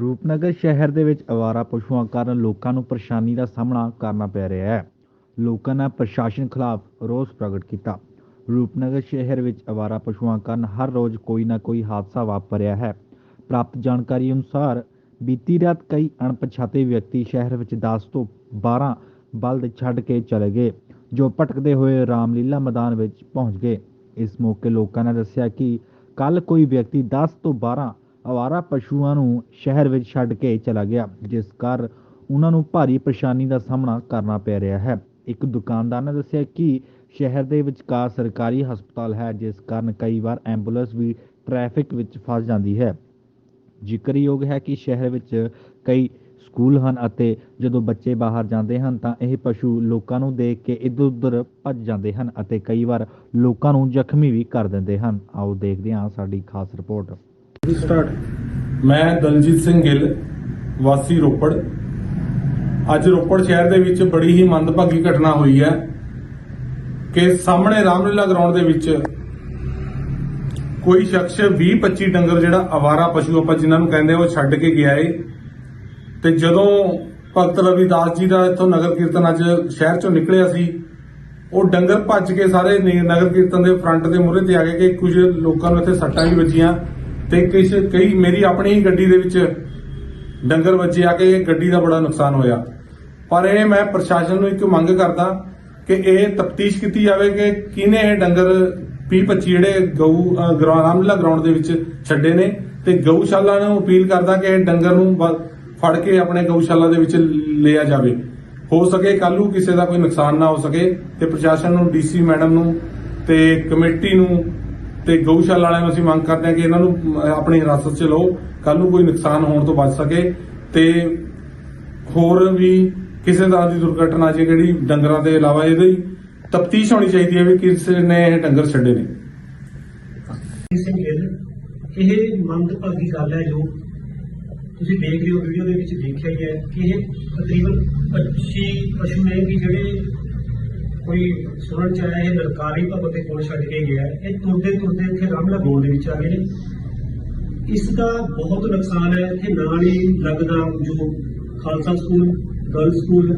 ਰੂਪਨਗਰ ਸ਼ਹਿਰ ਦੇ ਵਿੱਚ ਅਵਾਰਾ ਪਸ਼ੂਆਂ ਕਾਰਨ ਲੋਕਾਂ ਨੂੰ ਪਰੇਸ਼ਾਨੀ ਦਾ ਸਾਹਮਣਾ ਕਰਨਾ ਪੈ ਰਿਹਾ ਹੈ। ਲੋਕਾਂ ਨੇ ਪ੍ਰਸ਼ਾਸਨ ਖਿਲਾਫ ਰੋਸ ਪ੍ਰਗਟ ਕੀਤਾ। ਰੂਪਨਗਰ ਸ਼ਹਿਰ ਵਿੱਚ ਅਵਾਰਾ ਪਸ਼ੂਆਂ ਕਾਰਨ ਹਰ ਰੋਜ਼ ਕੋਈ ਨਾ ਕੋਈ ਹਾਦਸਾ ਵਾਪਰ ਰਿਹਾ ਹੈ। ਪ੍ਰਾਪਤ ਜਾਣਕਾਰੀ ਅਨੁਸਾਰ ਬੀਤੀ ਰਾਤ ਕਈ ਅਣਪਛਾਤੇ ਵਿਅਕਤੀ ਸ਼ਹਿਰ ਵਿੱਚ 10 ਤੋਂ 12 ਬਲਦ ਛੱਡ ਕੇ ਚਲੇ ਗਏ, ਜੋ ਭਟਕਦੇ ਹੋਏ ਰਾਮਲੀਲਾ ਮੈਦਾਨ ਵਿੱਚ ਪਹੁੰਚ ਗਏ। ਇਸ ਮੌਕੇ ਲੋਕਾਂ ਨੇ ਦੱਸਿਆ ਕਿ ਕੱਲ ਕੋਈ ਵਿਅਕਤੀ 10 ਤੋਂ 12 ਅਵਾਰਾ ਪਸ਼ੂਆਂ ਨੂੰ ਸ਼ਹਿਰ ਵਿੱਚ ਛੱਡ ਕੇ ਚਲਾ ਗਿਆ, ਜਿਸ ਕਾਰਨ ਉਹਨਾਂ ਨੂੰ ਭਾਰੀ ਪਰੇਸ਼ਾਨੀ ਦਾ ਸਾਹਮਣਾ ਕਰਨਾ ਪੈ ਰਿਹਾ ਹੈ। ਇੱਕ ਦੁਕਾਨਦਾਰ ਨੇ ਦੱਸਿਆ ਕਿ ਸ਼ਹਿਰ ਦੇ ਵਿਚਕਾਰ ਸਰਕਾਰੀ ਹਸਪਤਾਲ ਹੈ, ਜਿਸ ਕਾਰਨ ਕਈ ਵਾਰ ਐਂਬੂਲੈਂਸ ਵੀ ਟ੍ਰੈਫਿਕ ਵਿੱਚ ਫਸ ਜਾਂਦੀ ਹੈ। ਜ਼ਿਕਰਯੋਗ ਹੈ ਕਿ ਸ਼ਹਿਰ ਵਿੱਚ ਕਈ ਸਕੂਲ ਹਨ ਅਤੇ ਜਦੋਂ ਬੱਚੇ ਬਾਹਰ ਜਾਂਦੇ ਹਨ ਤਾਂ ਇਹ ਪਸ਼ੂ ਲੋਕਾਂ ਨੂੰ ਦੇਖ ਕੇ ਇੱਧਰ ਉੱਧਰ ਭੱਜ ਜਾਂਦੇ ਹਨ ਅਤੇ ਕਈ ਵਾਰ ਲੋਕਾਂ ਨੂੰ ਜ਼ਖਮੀ ਵੀ ਕਰ ਦਿੰਦੇ ਹਨ। ਆਓ ਦੇਖਦੇ ਹਾਂ ਸਾਡੀ ਖਾਸ ਰਿਪੋਰਟ। ਸਟਾਰਟ ਮੈਂ ਦਲਜੀਤ ਸਿੰਘ ਗਿੱਲ, ਵਾਸੀ ਰੋਪੜ। ਅੱਜ ਰੋਪੜ ਸ਼ਹਿਰ ਦੇ ਵਿੱਚ ਬੜੀ ਹੀ ਮੰਦਭਾਗੀ ਘਟਨਾ ਹੋਈ ਹੈ ਕਿ ਸਾਹਮਣੇ ਰਾਮਲੀਲਾ ਗਰਾਊਂਡ ਦੇ ਵਿੱਚ ਕੋਈ ਸ਼ਖਸ 20-25 ਡੰਗਰ ਜਿਹੜਾ ਅਵਾਰਾ ਪਸ਼ੂ ਆਪਾਂ ਜਿਨ੍ਹਾਂ ਨੂੰ ਕਹਿੰਦੇ ਉਹ ਛੱਡ ਕੇ ਗਿਆ ਏ। ਤੇ ਜਦੋਂ ਭਗਤ ਰਵਿਦਾਸ ਜੀ ਦਾ ਇੱਥੋਂ ਨਗਰ ਕੀਰਤਨ ਅੱਜ ਸ਼ਹਿਰ ਚੋਂ ਨਿਕਲਿਆ ਸੀ, ਉਹ ਡੰਗਰ ਭੱਜ ਕੇ ਸਾਰੇ ਨਗਰ ਕੀਰਤਨ ਦੇ ਫਰੰਟ ਦੇ ਮੂਹਰੇ ਤੇ ਆ ਗਏ ਕਿ ਕੁਝ ਲੋਕਾਂ ਨੂੰ ਇੱਥੇ ਸੱਟਾਂ ਵੀ ਵੱਜੀਆਂ। ਤੇ ਕਿਸ ਕਈ ਮੇਰੀ ਆਪਣੀ ਹੀ ਗੱਡੀ ਦੇ ਵਿੱਚ ਡੰਗਰ ਵੱਜੇ ਆ ਕੇ ਗੱਡੀ ਦਾ ਬੜਾ ਨੁਕਸਾਨ ਹੋਇਆ। ਪਰ ਇਹ ਮੈਂ ਪ੍ਰਸ਼ਾਸਨ ਨੂੰ ਇੱਕ ਮੰਗ ਕਰਦਾ ਕਿ ਇਹ ਤਫਤੀਸ਼ ਕੀਤੀ ਜਾਵੇ ਕਿ ਕਿਹਨੇ ਇਹ ਡੰਗਰ 20-25 ਜਿਹੜੇ ਗਊ ਰਾਮਲਾ ਗਰਾਊਂਡ ਦੇ ਵਿੱਚ ਛੱਡੇ ਨੇ ਤੇ ਗਊਸ਼ਾਲਾ ਨੂੰ ਅਪੀਲ ਕਰਦਾ ਕਿ ਇਹ ਡੰਗਰ ਨੂੰ ਫੜ ਕੇ ਆਪਣੇ ਗਊਸ਼ਾਲਾ ਦੇ ਵਿੱਚ ਲਿਆ ਜਾਵੇ। ਹੋ ਸਕੇ ਕੱਲ ਨੂੰ ਕਿਸੇ ਦਾ ਕੋਈ ਨੁਕਸਾਨ ਨਾ ਹੋ ਸਕੇ ਤੇ ਪ੍ਰਸ਼ਾਸਨ ਨੂੰ ਡੀਸੀ ਮੈਡਮ ਨੂੰ ਤੇ ਕਮੇਟੀ ਨੂੰ ਤੇ ਗਊਸ਼ਾਲਾ ਵਾਲਿਆਂ ਨੂੰ ਅਸੀਂ ਮੰਗ ਕਰਦੇ ਹਾਂ ਕਿ ਇਹਨਾਂ ਨੂੰ ਅਮ, ਆਪਣੀ ਹਿਰਾਸਤ 'ਚ ਲਓ। ਕੱਲ ਨੂੰ ਕੋਈ ਨੁਕਸਾਨ ਹੋਣ ਤੋਂ ਬਚ ਸਕੇ ਤੇ ਹੋਰ ਵੀ ਕਿਸੇ ਤਰ੍ਹਾਂ ਦੀ ਦੁਰਘਟਨਾ ਜੇ ਜਿਹੜੀ ਡੰਗਰਾਂ ਦੇ ਇਲਾਵਾ ਇਹਦੀ ਤਫਤੀਸ਼ ਹੋਣੀ ਚਾਹੀਦੀ ਹੈ ਵੀ ਕਿਸ ਨੇ ਇਹ ਡੰਗਰ ਛੱਡੇ ਨੇ। ਜੀ ਸਿੰਘ ਗਿੱਲ ਇਹ ਮੰਦਭਾਗੀ ਗੱਲ ਹੈ ਜੋ ਤੁਸੀਂ ਦੇਖ ਰਹੇ ਹੋ ਵੀਡੀਓ ਦੇ ਵਿੱਚ ਦੇਖਿਆ ਹੀ ਹੈ ਕਿ ਇਹ ਤਕਰੀਬਨ 25 ਪਸ਼ੂ ਨੇ ਕਿ ਜਿਹੜੇ ਕੋਈ ਸੁਣਨ ਚ ਆਇਆ, ਇਹ ਨਰਕਾਰੀ ਭਗਤ ਦੇ ਕੋਲ ਛੱਡ ਕੇ ਗਿਆ। ਇਹ ਤੁਰਦੇ ਤੁਰਦੇ ਇੱਥੇ ਰਾਮਲਾ ਗੋਲ ਦੇ ਵਿੱਚ ਆ ਗਏ ਨੇ। ਇਸ ਦਾ ਬਹੁਤ ਨੁਕਸਾਨ ਹੈ। ਇੱਥੇ ਨਾਲ ਹੀ ਲੱਗਦਾ ਜੋ ਖਾਲਸਾ ਸਕੂਲ ਗਰਲ ਸਕੂਲ,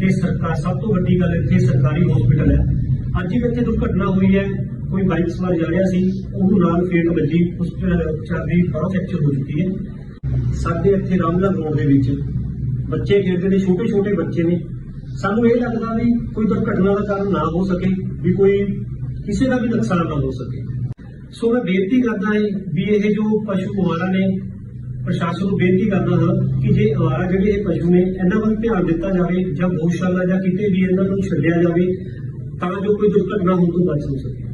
ਤੇ ਸਰਕਾਰ, ਸਭ ਤੋਂ ਵੱਡੀ ਗੱਲ ਇੱਥੇ ਸਰਕਾਰੀ ਹਸਪੀਟਲ ਹੈ। ਅੱਜ ਵੀ ਇੱਥੇ ਦੁਰਘਟਨਾ ਹੋਈ ਹੈ। ਕੋਈ ਬਾਈਕ ਸਵਾਰ ਜਾ ਰਿਹਾ ਸੀ। ਉਹਨੂੰ ਨਾਲ ਫੇਟ ਵੱਜੀ। ਉਸ ਚਾਬੀ ਬਾਹਰ ਫ੍ਰੈਕਚਰ ਹੋ ਚੁੱਕੀ ਹੈ। ਸਾਡੇ ਇੱਥੇ ਰਾਮਲਾ ਰੋਡ ਦੇ ਵਿੱਚ ਬੱਚੇ ਖੇਡਦੇ ਨੇ ਛੋਟੇ ਛੋਟੇ ਬੱਚੇ ਨੇ। ਸਾਨੂੰ ਇਹ ਲੱਗਦਾ ਵੀ ਕੋਈ ਦੁਰਘਟਨਾ ਦਾ ਕਾਰਨ ਨਾ ਹੋ ਸਕੇ, ਵੀ ਕੋਈ ਕਿਸੇ ਦਾ ਵੀ ਨੁਕਸਾਨ ਨਾ ਹੋ ਸਕੇ। ਸੋ ਮੈਂ ਬੇਨਤੀ ਕਰਦਾ ਹਾਂ ਵੀ ਇਹ ਜੋ ਪਸ਼ੂ ਕੁਮਾਰਾਂ ਨੇ, ਪ੍ਰਸ਼ਾਸਨ ਨੂੰ ਬੇਨਤੀ ਕਰਦਾ ਹਾਂ ਕਿ ਜੇ ਅਵਾਰਾ ਜਿਹੜੇ ਇਹ ਪਸ਼ੂ ਨੇ, ਇਹਨਾਂ ਵੱਲ ਧਿਆਨ ਦਿੱਤਾ ਜਾਵੇ ਜਾਂ ਗਊਸ਼ਾਲਾ ਜਾਂ ਕਿਤੇ ਵੀ ਇਹਨਾਂ ਨੂੰ ਛੱਡਿਆ ਜਾਵੇ, ਤਾਂ ਜੋ ਕੋਈ ਦੁਰਘਟਨਾ ਹੋਣ ਤੋਂ ਬਚ ਹੋ ਸਕੇ।